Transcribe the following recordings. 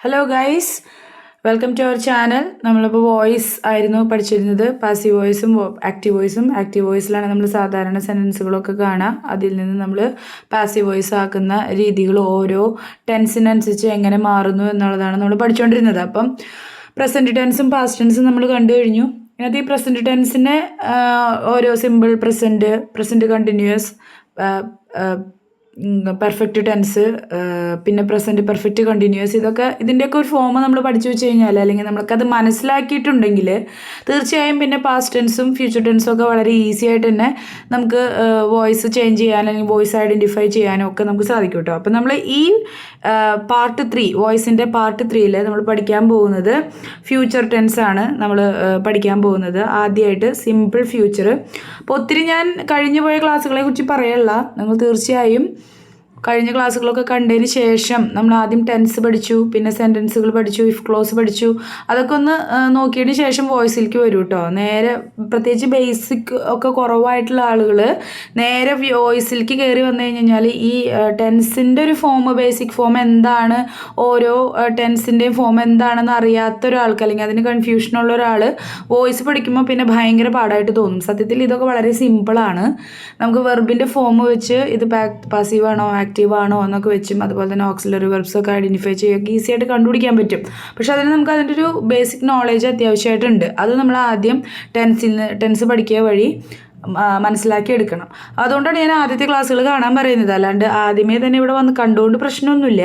Hello guys welcome to our channel നമ്മളിപ്പോൾ voice ആയിരുന്നു പഠിച്ചിരുന്നത്. പാസീവ് വോയിസും ആക്റ്റീവ് വോയിസും ആക്റ്റീവ് വോയിസിലാണ് നമ്മൾ സാധാരണ സെന്റൻസുകളൊക്കെ കാണുക അതിൽ നിന്ന് നമ്മൾ പാസീവ് വോയിസ് ആക്കുന്ന രീതികൾ ഓരോ ടെൻസിനനുസരിച്ച് എങ്ങനെ മാറുന്നു എന്നുള്ളതാണ് നമ്മൾ പഠിച്ചുകൊണ്ടിരുന്നത് അപ്പം പ്രസന്റ് ടെൻസും പാസ്റ്റ് ടെൻസും നമ്മൾ കണ്ടു കഴിഞ്ഞു. ഇതിനകത്ത് ഈ പ്രസന്റ് ടെൻസിനെ ഓരോ simple present present continuous perfect tense പിന്നെ പ്രസന്റ് പെർഫെക്റ്റ് കണ്ടിന്യൂസ് ഇതൊക്കെ ഇതിന്റെയൊക്കെ ഒരു ഫോം നമ്മൾ പഠിച്ചു വെച്ച് കഴിഞ്ഞാൽ അല്ലെങ്കിൽ നമ്മൾക്കത് മനസ്സിലാക്കിയിട്ടുണ്ടെങ്കിൽ തീർച്ചയായും പിന്നെ പാസ്റ്റ് ടെൻസും ഫ്യൂച്ചർ ടെൻസും ഒക്കെ വളരെ ഈസി ആയിട്ട് തന്നെ നമുക്ക് വോയിസ് ചേഞ്ച് ചെയ്യാൻ അല്ലെങ്കിൽ വോയിസ് ഐഡന്റിഫൈ ചെയ്യാനും ഒക്കെ നമുക്ക് സാധിക്കും കേട്ടോ അപ്പോൾ നമ്മൾ ഈ പാർട്ട് ത്രീ വോയിസിന്റെ പാർട്ട് ത്രീയിൽ നമ്മൾ പഠിക്കാൻ പോകുന്നത് ഫ്യൂച്ചർ ടെൻസ് ആണ് നമ്മൾ പഠിക്കാൻ പോകുന്നത്. ആദ്യമായിട്ട് സിമ്പിൾ ഫ്യൂച്ചർ അപ്പോൾ ഒത്തിരി ഞാൻ കഴിഞ്ഞു പോയ ക്ലാസ്സുകളെ കുറിച്ച് പറയല്ല. നിങ്ങൾ തീർച്ചയായും കഴിഞ്ഞ ക്ലാസ്സുകളൊക്കെ കണ്ടതിന് ശേഷം നമ്മൾ ആദ്യം ടെൻസ് പഠിച്ചു പിന്നെ സെന്റൻസുകൾ പഠിച്ചു ഇഫ് ക്ലോസ് പഠിച്ചു. അതൊക്കെ ഒന്ന് നോക്കിയതിന് ശേഷം വോയിസിലേക്ക് വരും കേട്ടോ നേരെ പ്രത്യേകിച്ച് ബേസിക് ഒക്കെ കുറവായിട്ടുള്ള ആളുകൾ നേരെ വോയിസിലേക്ക് കയറി വന്നു കഴിഞ്ഞാൽ ഈ ടെൻസിന്റെ ഒരു ഫോം ബേസിക് ഫോം എന്താണ്? ഓരോ ടെൻസിന്റെയും ഫോം എന്താണെന്ന് അറിയാത്ത ഒരാൾക്ക് അല്ലെങ്കിൽ അതിന് കൺഫ്യൂഷനുള്ള ഒരാൾ വോയിസ് പഠിക്കുമ്പോൾ പിന്നെ ഭയങ്കര പാടായിട്ട് തോന്നും. സത്യത്തിൽ ഇതൊക്കെ വളരെ സിമ്പിളാണ് നമുക്ക് വെർബിന്റെ ഫോം വെച്ച് ഇത് പാസീവാണോ ആണോ ആക്റ്റീവ് ആണോ എന്നൊക്കെ വെച്ചും അതുപോലെ തന്നെ ഓക്സിലറി വെർബ്സ് ഒക്കെ ഐഡന്റിഫൈ ചെയ്യുക. ഈസി ആയിട്ട് കണ്ടുപിടിക്കാൻ പറ്റും. പക്ഷെ അതിന് നമുക്ക് അതിന്റെ ഒരു ബേസിക് നോളേജ് അത്യാവശ്യമായിട്ടുണ്ട്. അത് നമ്മൾ ആദ്യം ടെൻസിൽ ടെൻസ് പഠിക്കുക വഴി മനസ്സിലാക്കി എടുക്കണം. അതുകൊണ്ടാണ് ഞാൻ ആദ്യത്തെ ക്ലാസ്സുകൾ കാണാൻ പറയുന്നത്. അല്ലാണ്ട് ആദ്യമേ തന്നെ ഇവിടെ വന്ന് കണ്ടുകൊണ്ട് പ്രശ്നമൊന്നുമില്ല.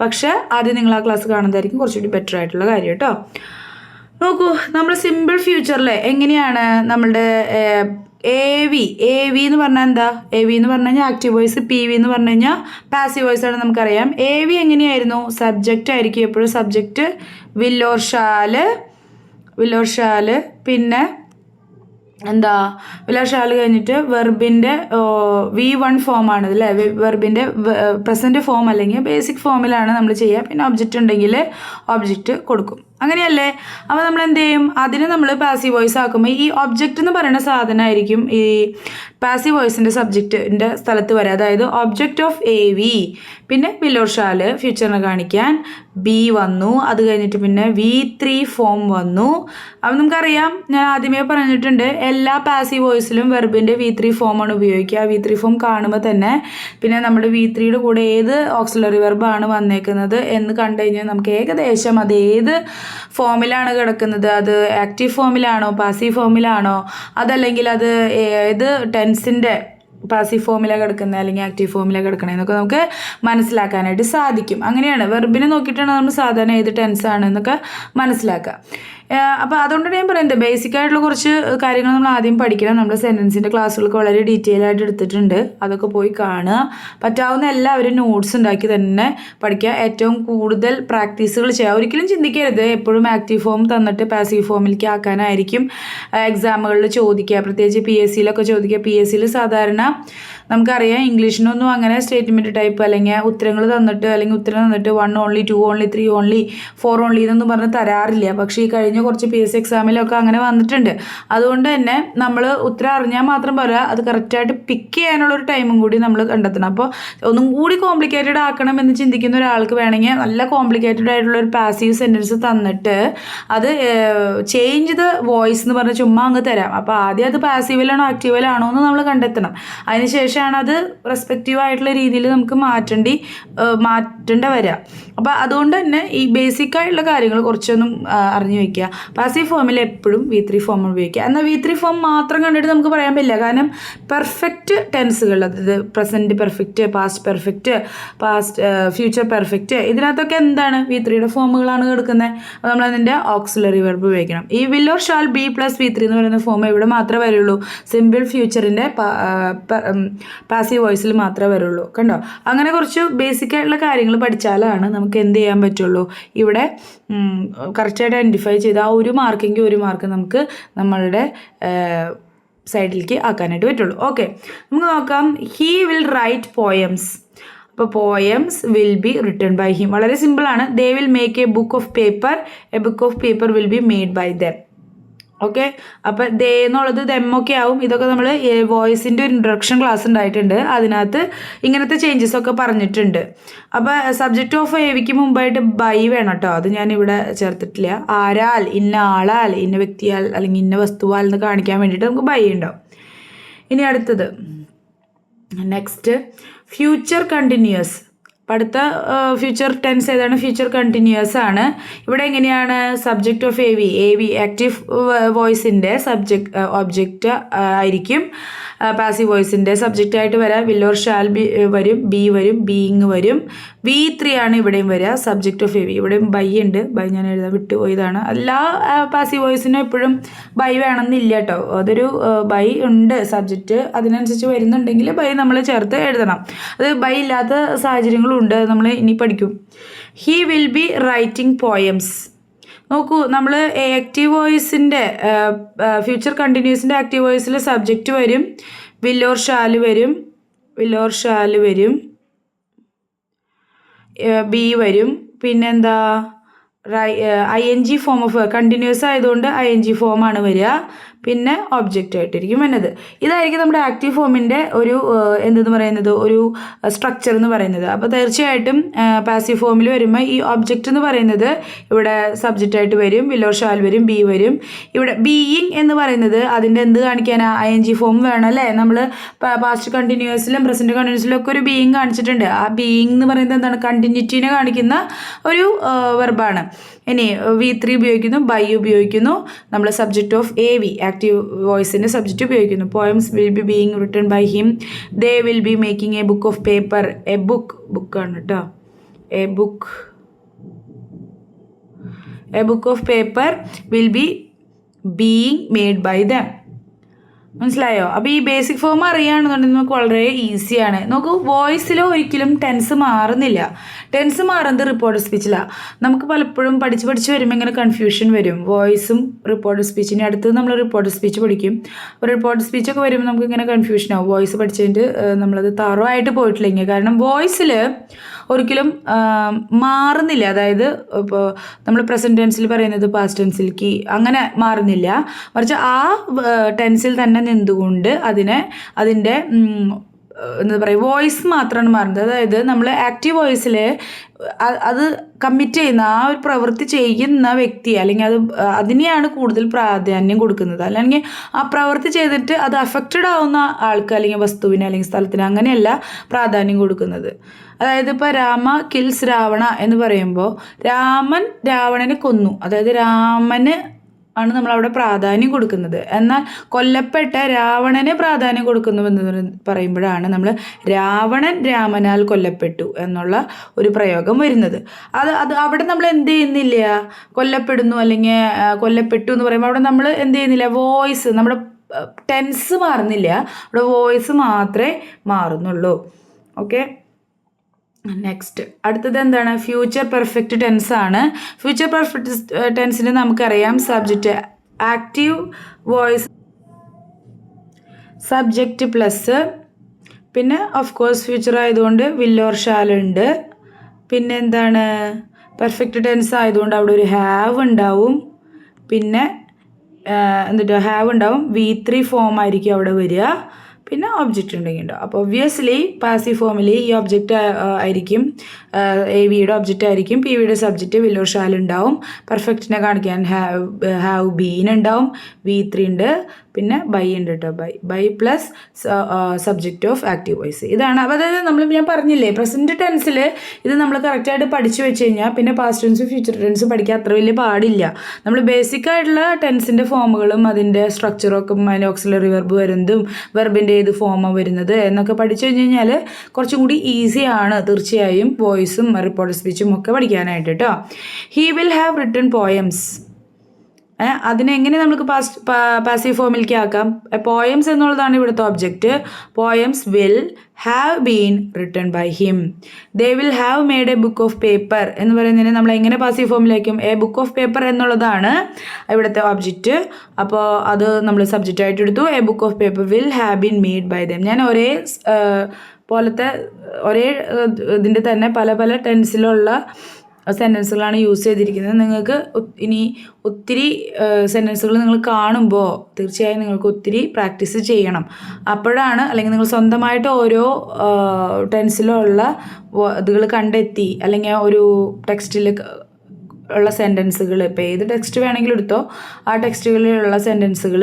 പക്ഷേ ആദ്യം നിങ്ങൾ ആ ക്ലാസ് കാണുന്നതായിരിക്കും കുറച്ചുകൂടി ബെറ്റർ ആയിട്ടുള്ള കാര്യം കേട്ടോ. നോക്കൂ നമ്മൾ സിമ്പിൾ ഫ്യൂച്ചറിൽ എങ്ങനെയാണ് നമ്മളുടെ എ വി എ വി എന്ന് പറഞ്ഞാൽ എന്താ? എ വി എന്ന് പറഞ്ഞു കഴിഞ്ഞാൽ ആക്റ്റീവ് വോയിസ് പി വി എന്ന് പറഞ്ഞു കഴിഞ്ഞാൽ പാസീവ് വോയിസ് ആണ് നമുക്കറിയാം. എ വി എങ്ങനെയായിരുന്നു? സബ്ജക്റ്റ് ആയിരിക്കും എപ്പോഴും subject will or shall will or shall പിന്നെ എന്താ? വിലാഷാൽ കഴിഞ്ഞിട്ട് വെർബിന്റെ വി വൺ ഫോമാണ് അല്ലേ? വെർബിന്റെ പ്രസന്റ് ഫോം അല്ലെങ്കിൽ ബേസിക് ഫോമിലാണ് നമ്മൾ ചെയ്യുക. പിന്നെ ഒബ്ജക്റ്റ് ഉണ്ടെങ്കിൽ ഒബ്ജക്റ്റ് കൊടുക്കും. അങ്ങനെയല്ലേ? അപ്പോൾ നമ്മൾ എന്ത് ചെയ്യും അതിന് നമ്മൾ പാസീവ് വോയിസ് ആക്കുമ്പോൾ ഈ ഒബ്ജക്റ്റ് എന്ന് പറയുന്ന സാധനമായിരിക്കും ഈ പാസീവ് വോയിസിന്റെ സബ്ജക്റ്റിന്റെ സ്ഥലത്ത് വരിക അതായത് ഒബ്ജക്റ്റ് ഓഫ് എ വി പിന്നെ വിലോർഷാൽ ഫ്യൂച്ചറിനെ കാണിക്കാൻ ബി വന്നു. അത് കഴിഞ്ഞിട്ട് പിന്നെ വി ത്രീ ഫോം വന്നു. അപ്പം നമുക്കറിയാം ഞാൻ ആദ്യമേ പറഞ്ഞിട്ടുണ്ട് എല്ലാ പാസീവ് വോയിസിലും വെർബിന്റെ വി ത്രീ ഫോമാണ് ഉപയോഗിക്കുക. വി ത്രീ ഫോം കാണുമ്പോൾ തന്നെ പിന്നെ നമ്മുടെ വി ത്രീയുടെ കൂടെ ഏത് ഓക്സിലറി വെർബാണ് വന്നേക്കുന്നത് എന്ന് കണ്ടു കഴിഞ്ഞാൽ നമുക്ക് ഏകദേശം അത് ഏത് ഫോമിലാണ് കിടക്കുന്നത്. അത് ആക്റ്റീവ് ഫോമിലാണോ പാസീവ് ഫോമിലാണോ? അതല്ലെങ്കിൽ അത് ഏത് ടെൻസിന്റെ പാസീവ് ഫോമിലാണ് കിടക്കുന്നത് അല്ലെങ്കിൽ ആക്റ്റീവ് ഫോമിലാണ് കിടക്കുന്നത് എന്നൊക്കെ നമുക്ക് മനസ്സിലാക്കാനായിട്ട് സാധിക്കും. അങ്ങനെയാണ്. വെർബിനെ നോക്കിയിട്ടാണ് നമ്മൾ സാധാരണ ഏത് ടെൻസാണ് എന്നൊക്കെ മനസ്സിലാക്കുക. അപ്പോൾ അതുകൊണ്ട് ഞാൻ പറയുന്നത്. ബേസിക് ആയിട്ടുള്ള കുറച്ച് കാര്യങ്ങൾ നമ്മൾ ആദ്യം പഠിക്കണം. നമ്മുടെ സെന്റൻസിന്റെ ക്ലാസ്സുകളൊക്കെ വളരെ ഡീറ്റെയിൽ ആയിട്ട് എടുത്തിട്ടുണ്ട്. അതൊക്കെ പോയി കാണുക. പറ്റാവുന്ന എല്ലാവരും നോട്ട്സ് ഉണ്ടാക്കി തന്നെ പഠിക്കുക. ഏറ്റവും കൂടുതൽ പ്രാക്ടീസുകൾ ചെയ്യുക. ഒരിക്കലും ചിന്തിക്കരുത്. എപ്പോഴും ആക്റ്റീവ് ഫോം തന്നിട്ട് പാസീവ് ഫോമിലേക്ക് ആക്കാനായിരിക്കും. എക്സാമുകളിൽ ചോദിക്കുക. പ്രത്യേകിച്ച് പി എസ് സിയിലൊക്കെ ചോദിക്കുക. പി എസ് സിയിൽ സാധാരണ നമുക്കറിയാം ഇംഗ്ലീഷിനൊന്നും അങ്ങനെ സ്റ്റേറ്റ്മെന്റ് ടൈപ്പ് അല്ലെങ്കിൽ ഉത്തരങ്ങൾ തന്നിട്ട് അല്ലെങ്കിൽ ഉത്തരം തന്നിട്ട് one only two only three only four only എന്നൊന്നും പറഞ്ഞ് തരാറില്ല. പക്ഷേ ഈ കഴിഞ്ഞ കുറച്ച് പി എസ് സി എക്സാമിലൊക്കെ അങ്ങനെ വന്നിട്ടുണ്ട്. അതുകൊണ്ട് തന്നെ നമ്മൾ ഉത്തരം അറിഞ്ഞാൽ മാത്രം പോരാ അത് കറക്റ്റായിട്ട് പിക്ക് ചെയ്യാനുള്ളൊരു ടൈമും കൂടി നമ്മൾ കണ്ടെത്തണം. അപ്പോൾ ഒന്നും കൂടി കോംപ്ലിക്കേറ്റഡ് ആക്കണം എന്ന് ചിന്തിക്കുന്ന ഒരാൾക്ക് വേണമെങ്കിൽ നല്ല കോംപ്ലിക്കേറ്റഡ് ആയിട്ടുള്ള ഒരു പാസീവ് സെന്റൻസ് തന്നിട്ട് അത് ചേഞ്ച് ദ വോയിസ് എന്ന് പറഞ്ഞ് ചുമ്മാ അങ്ങ് തരാം. അപ്പോൾ ആദ്യം അത് പാസീവിലാണോ ആക്റ്റീവിലാണോ എന്ന് നമ്മൾ കണ്ടെത്തണം. അതിനുശേഷമാണ് അത് റെസ്പെക്റ്റീവ് ആയിട്ടുള്ള രീതിയിൽ നമുക്ക് മാറ്റേണ്ടി മാറ്റേണ്ട വരിക. അപ്പോൾ അതുകൊണ്ട് തന്നെ ഈ ബേസിക് ആയിട്ടുള്ള കാര്യങ്ങൾ കുറച്ചൊന്നും അറിഞ്ഞു വയ്ക്കുക പാസീവ് ഫോമിൽ എപ്പോഴും വി ത്രീ ഫോം ഉപയോഗിക്കുക. എന്നാൽ വി ത്രീ ഫോം മാത്രം കണ്ടിട്ട് നമുക്ക് പറയാൻ പറ്റില്ല. കാരണം പെർഫെക്റ്റ് ടെൻസുകൾ അതായത് present perfect past perfect past future perfect ഇതിനകത്തൊക്കെ എന്താണ്? വി ത്രീയുടെ ഫോമുകളാണ് കിടക്കുന്നത് അപ്പോൾ നമ്മൾ അതിന്റെ ഓക്സിലറി വെർബ് ഉപയോഗിക്കണം. ഈ will or shall be plus V three എന്ന് പറയുന്ന ഫോം എവിടെ മാത്രമേ വരുള്ളൂ. സിമ്പിൾ ഫ്യൂച്ചറിന്റെ പാസീവ് വോയിസിൽ മാത്രമേ വരുള്ളൂ കണ്ടോ? അങ്ങനെ കുറച്ച് ബേസിക് ആയിട്ടുള്ള കാര്യങ്ങൾ പഠിച്ചാലാണ് നമുക്ക് എന്ത് ചെയ്യാൻ പറ്റുള്ളൂ. ഇവിടെ കറക്റ്റായിട്ട് ഐഡന്റിഫൈ ചെയ്ത് ആ ഒരു മാർക്കെങ്കിൽ ഒരു മാർക്ക് നമുക്ക് നമ്മളുടെ സൈഡിലേക്ക് ആക്കാനായിട്ട് പറ്റുള്ളൂ. ഓക്കെ നമുക്ക് നോക്കാം. ഹീ വിൽ റൈറ്റ് പോയംസ് അപ്പോൾ poems will be written by him വളരെ സിമ്പിളാണ് they will make a book of paper a book of paper will be made by them okay? അപ്പോൾ ദേ എന്നുള്ളത് ദെമ്മൊക്കെ ആവും. ഇതൊക്കെ നമ്മൾ വോയിസിന്റെ ഒരു ഇൻട്രൊഡക്ഷൻ ക്ലാസ് ഉണ്ടായിട്ടുണ്ട്. അതിനകത്ത് ഇങ്ങനത്തെ ചേഞ്ചസ് ഒക്കെ പറഞ്ഞിട്ടുണ്ട്. അപ്പോൾ സബ്ജക്റ്റ് ഓഫ് എവിക്ക് മുമ്പായിട്ട് ബൈ വേണം കേട്ടോ അത് ഞാൻ ഇവിടെ ചേർത്തിട്ടില്ല. ആരാൽ ഇന്ന ആളാൽ ഇന്ന വ്യക്തിയാൽ അല്ലെങ്കിൽ ഇന്ന വസ്തുവാൽ എന്ന് കാണിക്കാൻ വേണ്ടിയിട്ട് നമുക്ക് ബൈ ഉണ്ടാവും ഇനി അടുത്തത്. നെക്സ്റ്റ് ഫ്യൂച്ചർ കണ്ടിന്യൂസ് അടുത്ത ഫ്യൂച്ചർ ടെൻസ് ഏതാണ്? ഫ്യൂച്ചർ കണ്ടിന്യൂസ് ആണ്. ഇവിടെ എങ്ങനെയാണ്? Subject of A V A V active വോയിസിന്റെ subject object ആയിരിക്കും. പാസീവ് വോയിസിന്റെ സബ്ജക്റ്റ് ആയിട്ട് വരാം. വില്ലോർ ഷാൽ ബി വരും. ബി വരും. ബീയിങ് വരും. വി ത്രീ ആണ് ഇവിടെയും വരിക സബ്ജക്റ്റ് ഓഫ് എ വി ഇവിടെയും ബൈ ഉണ്ട്. ബൈ ഞാൻ എഴുതാൻ വിട്ടുപോയതാണ് എല്ലാ പാസീവ് വോയിസിനും എപ്പോഴും ബൈ വേണമെന്നില്ല കേട്ടോ അതൊരു ബൈ ഉണ്ട്. സബ്ജക്റ്റ് അതിനനുസരിച്ച് വരുന്നുണ്ടെങ്കിൽ ബൈ നമ്മൾ ചേർത്ത് എഴുതണം. അത് ബൈ ഇല്ലാത്ത സാഹചര്യങ്ങളും ഉണ്ട് നമ്മൾ ഇനി പഠിക്കും. He will be writing poems നോക്കൂ നമ്മൾ ആക്റ്റീവ് വോയിസിന്റെ ഫ്യൂച്ചർ കണ്ടിന്യൂസിന്റെ ആക്റ്റീവ് വോയിസിൽ സബ്ജക്റ്റ് വരും. വില്ലോർ ഷാൽ വരും. വില്ലോർ ഷാൽ വരും. ബി വരും. പിന്നെന്താ? I N G form of continuous ആയതുകൊണ്ട് ഐ എൻ ജി ഫോമാണ് വരിക. പിന്നെ ഒബ്ജക്റ്റ് ആയിട്ടിരിക്കും വരുന്നത് ഇതായിരിക്കും നമ്മുടെ ആക്റ്റീവ് ഫോമിന്റെ ഒരു എന്തെന്ന് പറയുന്നത്? ഒരു സ്ട്രക്ചർ എന്ന് പറയുന്നത്. അപ്പോൾ തീർച്ചയായിട്ടും പാസീവ് ഫോമിൽ വരുമ്പോൾ ഈ ഒബ്ജക്റ്റ് എന്ന് പറയുന്നത് ഇവിടെ സബ്ജക്റ്റ് ആയിട്ട് വരും വിലോർ ഷാൽ വരും ബി വരും. ഇവിടെ ബീയിങ് എന്ന് പറയുന്നത് അതിന്റെ എന്ത് കാണിക്കാനാ? ഐ എൻ ജി ഫോം വേണം അല്ലേ നമ്മൾ പാസ്റ്റ് കണ്ടിന്യൂസിലും പ്രസന്റ് കണ്ടിന്യൂസിലും ഒക്കെ ഒരു ബീയിങ് കാണിച്ചിട്ടുണ്ട്. ആ ബീയിങ് എന്ന് പറയുന്നത് എന്താണ്? കണ്ടിന്യൂറ്റീനെ കാണിക്കുന്ന ഒരു വെർബാണ് ഇനി വി ത്രീ ഉപയോഗിക്കുന്നു ബൈ ഉപയോഗിക്കുന്നു. നമ്മൾ subject of A V active വോയിസിന്റെ subject ഉപയോഗിക്കുന്നു. Poems will be being written by him they will be making a book of paper a book ബുക്കാണ് കേട്ടോ a book a book of paper will be being made by them മനസ്സിലായോ? അപ്പോൾ ഈ basic form അറിയുകയാണെന്നുണ്ടെങ്കിൽ നമുക്ക് വളരെ ഈസിയാണ് നോക്കൂ വോയിസിൽ ഒരിക്കലും ടെൻസ് മാറുന്നില്ല. ടെൻസ് മാറുന്നത് റിപ്പോർട്ട് സ്പീച്ചിലാണ് നമുക്ക് പലപ്പോഴും പഠിച്ച് പഠിച്ച് വരുമ്പോൾ ഇങ്ങനെ കൺഫ്യൂഷൻ വരും. വോയിസും റിപ്പോർട്ട് സ്പീച്ചിന്റെ അടുത്ത് നമ്മൾ റിപ്പോർട്ട് സ്പീച്ച് പഠിക്കും. അപ്പോൾ റിപ്പോർട്ട് സ്പീച്ചൊക്കെ വരുമ്പോൾ നമുക്ക് ഇങ്ങനെ കൺഫ്യൂഷൻ ആവും. വോയിസ് പഠിച്ചതിന്റെ നമ്മളത് തറവായിട്ട് പോയിട്ടില്ലെങ്കിൽ കാരണം വോയിസിൽ ഒരിക്കലും മാറുന്നില്ല. അതായത് ഇപ്പോൾ നമ്മൾ പ്രസന്റ് ടെൻസിൽ പറയുന്നത് പാസ്റ്റ് ടെൻസിലേക്ക് അങ്ങനെ മാറുന്നില്ല. മറിച്ച് ആ ടെൻസിൽ തന്നെ നിന്നുകൊണ്ട് അതിനെ അതിന്റെ എന്താ പറയുക വോയിസ് മാത്രമാണ് മാറുന്നത്. അതായത് നമ്മൾ ആക്റ്റീവ് വോയിസിൽ അത് കമ്മിറ്റ് ചെയ്യുന്ന ആ ഒരു പ്രവൃത്തി ചെയ്യുന്ന വ്യക്തി അല്ലെങ്കിൽ അത് അതിനെയാണ് കൂടുതൽ പ്രാധാന്യം കൊടുക്കുന്നത്. അല്ലെങ്കിൽ ആ പ്രവൃത്തി ചെയ്തിട്ട് അത് അഫക്റ്റഡ് ആവുന്ന ആൾക്ക് അല്ലെങ്കിൽ വസ്തുവിന് അല്ലെങ്കിൽ സ്ഥലത്തിന് അങ്ങനെയല്ല പ്രാധാന്യം കൊടുക്കുന്നത്. അതായത് ഇപ്പോൾ രാമ കിൽസ് രാവണ എന്ന് പറയുമ്പോൾ രാമൻ രാവണനെ കൊന്നു. അതായത് രാമന് ആണ് നമ്മൾ അവിടെ പ്രാധാന്യം കൊടുക്കുന്നത്. എന്നാൽ കൊല്ലപ്പെട്ട രാവണനെ പ്രാധാന്യം കൊടുക്കുന്നു എന്ന് പറയുമ്പോഴാണ് നമ്മൾ രാവണൻ രാമനാൽ കൊല്ലപ്പെട്ടു എന്നുള്ള ഒരു പ്രയോഗം വരുന്നത്. അത് അത് അവിടെ നമ്മൾ എന്ത് ചെയ്യുന്നില്ല? കൊല്ലപ്പെടുന്നു അല്ലെങ്കിൽ കൊല്ലപ്പെട്ടു എന്ന് പറയുമ്പോൾ അവിടെ നമ്മൾ എന്ത് ചെയ്യുന്നില്ല? വോയിസ് നമ്മുടെ ടെൻസ് മാറുന്നില്ല. അവിടെ വോയിസ് മാത്രമേ മാറുന്നുള്ളൂ. ഓക്കെ നെക്സ്റ്റ് അടുത്തത് എന്താണ്? ഫ്യൂച്ചർ പെർഫെക്റ്റ് ടെൻസ് ആണ്. ഫ്യൂച്ചർ പെർഫെക്റ്റ് ടെൻസിന് നമുക്കറിയാം subject active voice subject plus പിന്നെ ഓഫ് കോഴ്സ് ഫ്യൂച്ചർ ആയതുകൊണ്ട് വില്ലോർ ഷാലുണ്ട് പിന്നെ എന്താണ്? പെർഫെക്റ്റ് ടെൻസ് ആയതുകൊണ്ട് അവിടെ ഒരു ഹാവ് ഉണ്ടാവും. പിന്നെ എന്നിട്ട് ഹാവ് ഉണ്ടാവും. വി ത്രീ ഫോം ആയിരിക്കും അവിടെ വരിക. പിന്നെ ഒബ്ജക്റ്റ് ഉണ്ടെങ്കിൽ ഉണ്ടാവും അപ്പോൾ ഒബ്വിയസ്ലി പാസീവ് ഫോമിൽ ഈ ഒബ്ജക്റ്റ് ആയിരിക്കും. എ വിയുടെ ഒബ്ജക്റ്റ് ആയിരിക്കും. പി വിയുടെ സബ്ജക്റ്റ് വില്ലോ ഷാൽ ഉണ്ടാവും. പെർഫെക്റ്റിനെ കാണിക്കാൻ ഹാവ് ഹാവ് ബീൻ ഉണ്ടാവും. വി ത്രീ ഉണ്ട്. പിന്നെ ബൈ ഉണ്ട് കേട്ടോ by by plus subject of active voice. ഇതാണ്. അതായത് നമ്മൾ ഞാൻ പറഞ്ഞില്ലേ പ്രസന്റ് ടെൻസിൽ ഇത് നമ്മൾ കറക്റ്റായിട്ട് പഠിച്ചു വെച്ച് കഴിഞ്ഞാൽ പിന്നെ പാസ്റ്റ് ടെൻസും ഫ്യൂച്ചർ ടെൻസും പഠിക്കാൻ അത്ര വലിയ പാടില്ല. നമ്മൾ ബേസിക് ആയിട്ടുള്ള ടെൻസിന്റെ ഫോമുകളും അതിന്റെ സ്ട്രക്ചറൊക്കെ അതിന്റെ ഓക്സിലറി വെർബ് വരുന്നതും വെർബിന്റെ ഏത് ഫോമാണ് വരുന്നത് എന്നൊക്കെ പഠിച്ചു കഴിഞ്ഞ് കഴിഞ്ഞാൽ കുറച്ചും കൂടി ഈസിയാണ് തീർച്ചയായും വോയിസും റിപ്പോർട്ട് സ്പീച്ചും ഒക്കെ പഠിക്കാനായിട്ട് കേട്ടോ he will have return poems അതിനെങ്ങനെ നമുക്ക് പാസ് പാസീവ് ഫോമിലേക്ക് ആക്കാം? പോയംസ് എന്നുള്ളതാണ് ഇവിടുത്തെ object poems will have been return by him they will have made a book of paper എന്ന് പറയുന്നതിന് നമ്മൾ എങ്ങനെ പാസീവ് ഫോമിലേക്കും എ ബുക്ക് ഓഫ് പേപ്പർ എന്നുള്ളതാണ് ഇവിടുത്തെ ഒബ്ജക്റ്റ് അപ്പോൾ അത് നമ്മൾ സബ്ജക്റ്റ് ആയിട്ട് എടുത്തു. A book of paper will have been made by them ഞാൻ ഒരേ പോലത്തെ ഒരേ ഇതിന്റെ തന്നെ പല പല ടെൻസിലുള്ള സെന്റൻസുകളാണ് യൂസ് ചെയ്തിരിക്കുന്നത്. നിങ്ങൾക്ക് ഇനി ഒത്തിരി സെന്റൻസുകൾ നിങ്ങൾ കാണുമ്പോൾ തീർച്ചയായും നിങ്ങൾക്ക് ഒത്തിരി പ്രാക്ടീസ് ചെയ്യണം. അപ്പോഴാണ് അല്ലെങ്കിൽ നിങ്ങൾ സ്വന്തമായിട്ട് ഓരോ ടെൻസിലുള്ള ഇതുകൾ കണ്ടെത്തി അല്ലെങ്കിൽ ഒരു ടെക്സ്റ്റിൽ ഉള്ള സെന്റൻസുകൾ ഇപ്പോൾ ഏത് ടെക്സ്റ്റ് വേണമെങ്കിലും എടുത്തോ. ആ ടെക്സ്റ്റുകളിലുള്ള സെന്റൻസുകൾ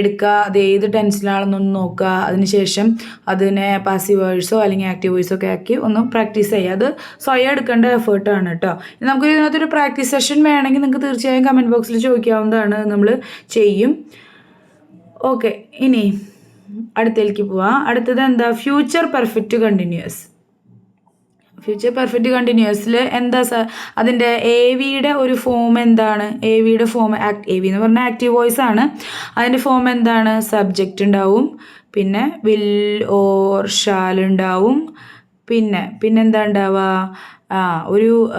എടുക്കുക അത് ഏത് ടെൻസിലാണെന്നൊന്ന് നോക്കുക അതിനുശേഷം അതിനെ പാസീവ് വേഴ്സോ അല്ലെങ്കിൽ ആക്റ്റീവ് വോയിസോ ഒക്കെ ആക്കി ഒന്ന് പ്രാക്ടീസ് ചെയ്യുക അത് സ്വയം എടുക്കേണ്ട എഫേർട്ടാണ് കേട്ടോ നമുക്ക് ഇതിനകത്തൊരു പ്രാക്ടീസ് സെഷൻ വേണമെങ്കിൽ നിങ്ങൾക്ക് തീർച്ചയായും കമന്റ് ബോക്സിൽ ചോദിക്കാവുന്നതാണ്. നമ്മൾ ചെയ്യും. ഓക്കെ ഇനി അടുത്തേക്ക് പോവാം. അടുത്തത് എന്താ? Future perfect continuous future perfect കണ്ടിന്യൂസിൽ എന്താ സ അതിന്റെ എ വിയുടെ ഒരു ഫോം എന്താണ്? എ വിയുടെ ഫോം ആക്ട് എ വി എന്ന് പറഞ്ഞാൽ ആക്റ്റീവ് വോയിസ് ആണ്. അതിന്റെ ഫോം എന്താണ്? സബ്ജക്റ്റ് ഉണ്ടാവും. പിന്നെ വിൽ ഓർ ഷാൽ ഉണ്ടാവും. പിന്നെ പിന്നെന്താ ഉണ്ടാവുക? ഒരു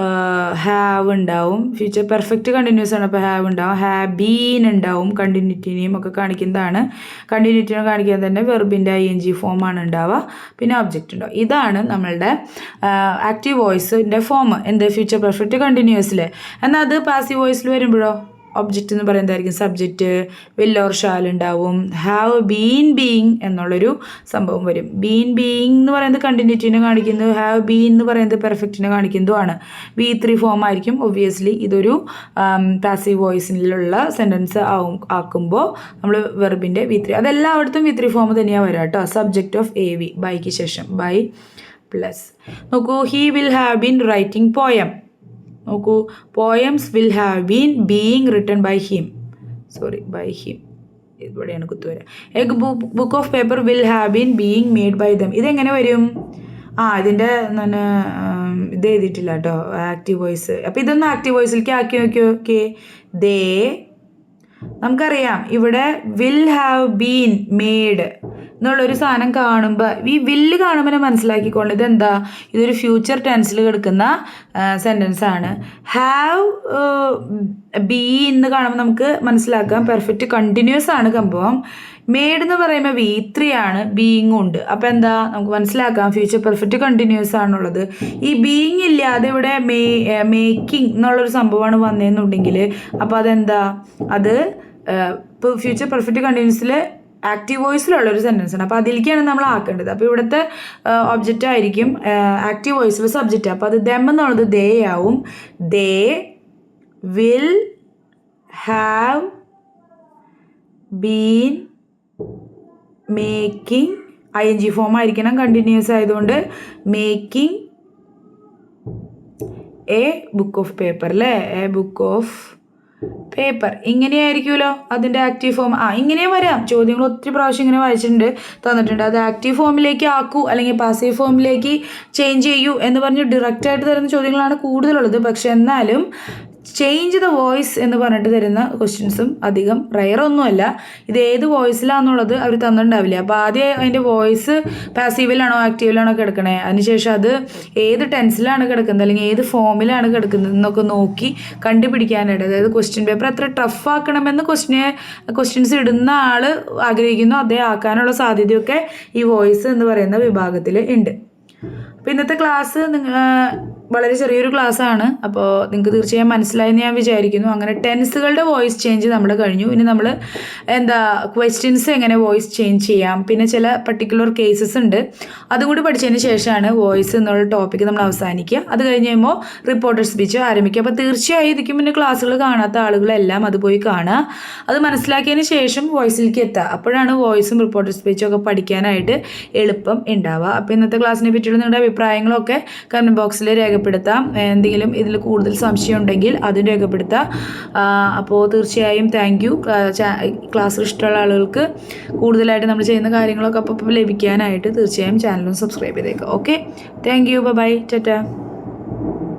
ഹാവ് ഉണ്ടാവും. ഫ്യൂച്ചർ പെർഫെക്റ്റ് കണ്ടിന്യൂസ് ആണ്. അപ്പോൾ ഹാവ് ഉണ്ടാവും. ഹാവ് ബീൻ ഉണ്ടാവും. കണ്ടിന്യൂറ്റിനെയും ഒക്കെ കാണിക്കുന്നതാണ്. കണ്ടിന്യൂറ്റിനെ കാണിക്കാൻ തന്നെ വെർബിന്റെ ഐ എൻ ജി ഫോമാണ് ഉണ്ടാവുക. പിന്നെ ഒബ്ജക്റ്റ് ഉണ്ടാവും. ഇതാണ് നമ്മളുടെ ആക്റ്റീവ് വോയിസിന്റെ ഫോം എന്ത്? ഫ്യൂച്ചർ പെർഫെക്റ്റ് കണ്ടിന്യൂസിൽ എന്നാൽ അത് പാസീവ് വോയിസിൽ വരുമ്പോഴോ? ഒബ്ജക്റ്റ് എന്ന് പറയുന്നതായിരിക്കും സബ്ജക്റ്റ് വിൽ ഓർ ഷാൽ ഉണ്ടാവും ഹാവ് ബീൻ ബീയിങ് എന്നുള്ളൊരു സംഭവം വരും. ബീൻ ബീയിങ് എന്ന് പറയുന്നത് കണ്ടിന്യൂറ്റിനെ കാണിക്കുന്നു. ഹാവ് ബീൻ എന്ന് പറയുന്നത് പെർഫെക്റ്റിനെ കാണിക്കുന്നതുമാണ് ബി ത്രീ ഫോം ആയിരിക്കും. ഒബ്വിയസ്ലി ഇതൊരു പാസീവ് വോയിസിലുള്ള സെന്റൻസ് ആവും ആക്കുമ്പോൾ നമ്മൾ വെർബിന്റെ വി ത്രീ അതെല്ലായിടത്തും വി ത്രീ ഫോം തന്നെയാണ് വരാം കേട്ടോ. Subject of a V bike ശേഷം. ബൈ പ്ലസ് നോക്കൂ. He will have been writing poem നോക്കൂ. Poems will have been being written by him sorry by him ഇവിടെയാണ് കുത്തുവര a book of paper will have been being made by them ഇതെങ്ങനെ വരും? ആ ഇതിന്റെ ഉം, ഇത് എഴുതിയിട്ടില്ല കേട്ടോ ആക്റ്റീവ് വോയിസ് അപ്പോൾ ഇതൊന്ന് ആക്റ്റീവ് വോയിസിലേക്ക് ആക്കി നോക്കിയോ. ഓക്കെ ദേ നമുക്കറിയാം. ഇവിടെ വിൽ ഹാവ് ബീൻ മെയ്ഡ് എന്നുള്ളൊരു സാധനം കാണുമ്പോൾ ഈ വില്ല് കാണുമ്പോൾ മനസ്സിലാക്കിക്കോളൂ. ഇതെന്താ? ഇതൊരു ഫ്യൂച്ചർ ടെൻസിൽ കിടക്കുന്ന സെന്റൻസ് ആണ്. ഹാവ് ബി എന്ന് കാണുമ്പോൾ നമുക്ക് മനസ്സിലാക്കാം. പെർഫെക്റ്റ് കണ്ടിന്യൂസ് ആണ് സംഭവം. മേഡ് എന്ന് പറയുമ്പോൾ വി ത്രീ ആണ് ബീയിങ് ഉണ്ട്. അപ്പോൾ എന്താ? നമുക്ക് മനസ്സിലാക്കാം. ഫ്യൂച്ചർ പെർഫെക്റ്റ് കണ്ടിന്യൂസ് ആണുള്ളത്. ഈ ബീയിങ് ഇല്ലാതെ ഇവിടെ മേ മേക്കിംഗ് എന്നുള്ളൊരു സംഭവമാണ് വന്നതെന്നുണ്ടെങ്കിൽ അപ്പോൾ അതെന്താ? അത് ഇപ്പോൾ ഫ്യൂച്ചർ പെർഫെക്റ്റ് കണ്ടിന്യൂസിൽ ആക്റ്റീവ് വോയിസിലുള്ള ഒരു സെന്റൻസ് ആണ്. അപ്പോൾ അതിലേക്കാണ് നമ്മൾ ആക്കേണ്ടത്. അപ്പോൾ ഇവിടുത്തെ ഒബ്ജക്റ്റ് ആയിരിക്കും ആക്റ്റീവ് വോയിസിൽ സബ്ജക്റ്റ് അപ്പോൾ അത് ദം എന്നുള്ളത് ദേ ആവും. They will have been making I N G form ആയിരിക്കണം കണ്ടിന്യൂസ് ആയതുകൊണ്ട് making a book of paper അല്ലേ എ ബുക്ക് ഓഫ് പേപ്പർ. ഇങ്ങനെയായിരിക്കുമല്ലോ അതിന്റെ ആക്റ്റീവ് ഫോം ആ ഇങ്ങനെയും വരാം. ചോദ്യങ്ങൾ ഒത്തിരി പ്രാവശ്യം ഇങ്ങനെ വായിച്ചിട്ടുണ്ട് തന്നിട്ടുണ്ട്. അത് ആക്റ്റീവ് ഫോമിലേക്ക് ആക്കൂ അല്ലെങ്കിൽ പാസീവ് ഫോമിലേക്ക് ചേഞ്ച് ചെയ്യൂ എന്ന് പറഞ്ഞ് ഡയറക്റ്റായിട്ട് തരുന്ന ചോദ്യങ്ങളാണ് കൂടുതലുള്ളത്. പക്ഷെ എന്നാലും ചേഞ്ച് ദ വോയിസ് എന്ന് പറഞ്ഞിട്ട് തരുന്ന ക്വസ്റ്റ്യൻസും അധികം റയർ ഒന്നുമല്ല. ഇത് ഏത് വോയിസിലാണെന്നുള്ളത് അവർ തന്നിട്ടുണ്ടാവില്ല. അപ്പോൾ ആദ്യം അതിന്റെ വോയിസ് പാസീവിലാണോ ആക്റ്റീവിലാണോ കിടക്കണേ? അതിനുശേഷം അത് ഏത് ടെൻസിലാണ് കിടക്കുന്നത്? അല്ലെങ്കിൽ ഏത് ഫോമിലാണ് കിടക്കുന്നത്? എന്നൊക്കെ നോക്കി കണ്ടുപിടിക്കാനായിട്ട്. അതായത് ക്വസ്റ്റ്യൻ പേപ്പർ എത്ര ടഫ് ആക്കണമെന്ന് ക്വസ്റ്റിനെ ക്വസ്റ്റ്യൻസ് ഇടുന്ന ആൾ ആഗ്രഹിക്കുന്നു. അതേ ആക്കാനുള്ള സാധ്യതയൊക്കെ ഈ വോയിസ് എന്ന് പറയുന്ന വിഭാഗത്തിൽ ഉണ്ട്. അപ്പോൾ ഇന്നത്തെ ക്ലാസ് നിങ്ങ വളരെ ചെറിയൊരു ക്ലാസ് ആണ് അപ്പോൾ നിങ്ങൾക്ക് തീർച്ചയായും മനസ്സിലായെന്ന് ഞാൻ വിചാരിക്കുന്നു. അങ്ങനെ ടെൻസുകളുടെ വോയിസ് ചേഞ്ച് നമ്മൾ കഴിഞ്ഞു. ഇനി നമ്മൾ എന്താ ക്വസ്റ്റ്യൻസ് എങ്ങനെ വോയിസ് ചേഞ്ച് ചെയ്യാം? പിന്നെ ചില പർട്ടിക്കുലർ കേസസ് ഉണ്ട്. അതുകൂടി പഠിച്ചതിന് ശേഷമാണ് വോയിസ് എന്നുള്ള ടോപ്പിക്ക് നമ്മൾ അവസാനിക്കുക. അത് കഴിഞ്ഞ് കഴിയുമ്പോൾ റിപ്പോർട്ടർ സ്പീച്ച് ആരംഭിക്കുക. അപ്പോൾ തീർച്ചയായും ഇതിക്ക് മുന്നേ ക്ലാസ്സുകൾ കാണാത്ത ആളുകളെല്ലാം അത് പോയി കാണുക. അത് മനസ്സിലാക്കിയതിന് ശേഷം വോയിസിലേക്ക് എത്തുക. അപ്പോഴാണ് വോയിസും റിപ്പോർട്ടർ സ്പീച്ചും ഒക്കെ പഠിക്കാനായിട്ട് എളുപ്പം ഉണ്ടാവുക. അപ്പോൾ ഇന്നത്തെ ക്ലാസ്സിനെ പറ്റിയുള്ള നിങ്ങളുടെ അഭിപ്രായങ്ങളൊക്കെ കമന്റ് ബോക്സിൽ രേഖപ്പെടുത്താം. എന്തെങ്കിലും ഇതിൽ കൂടുതൽ സംശയം ഉണ്ടെങ്കിൽ അതും രേഖപ്പെടുത്താം. അപ്പോൾ തീർച്ചയായും താങ്ക് യു ക്ലാസ് ഇഷ്ടമുള്ള ആളുകൾക്ക് കൂടുതലായിട്ട് നമ്മൾ ചെയ്യുന്ന കാര്യങ്ങളൊക്കെ അപ്പോൾ ലഭിക്കാനായിട്ട് തീർച്ചയായും ചാനലും സബ്സ്ക്രൈബ് ചെയ്തേക്കാം. Okay thank you bye tata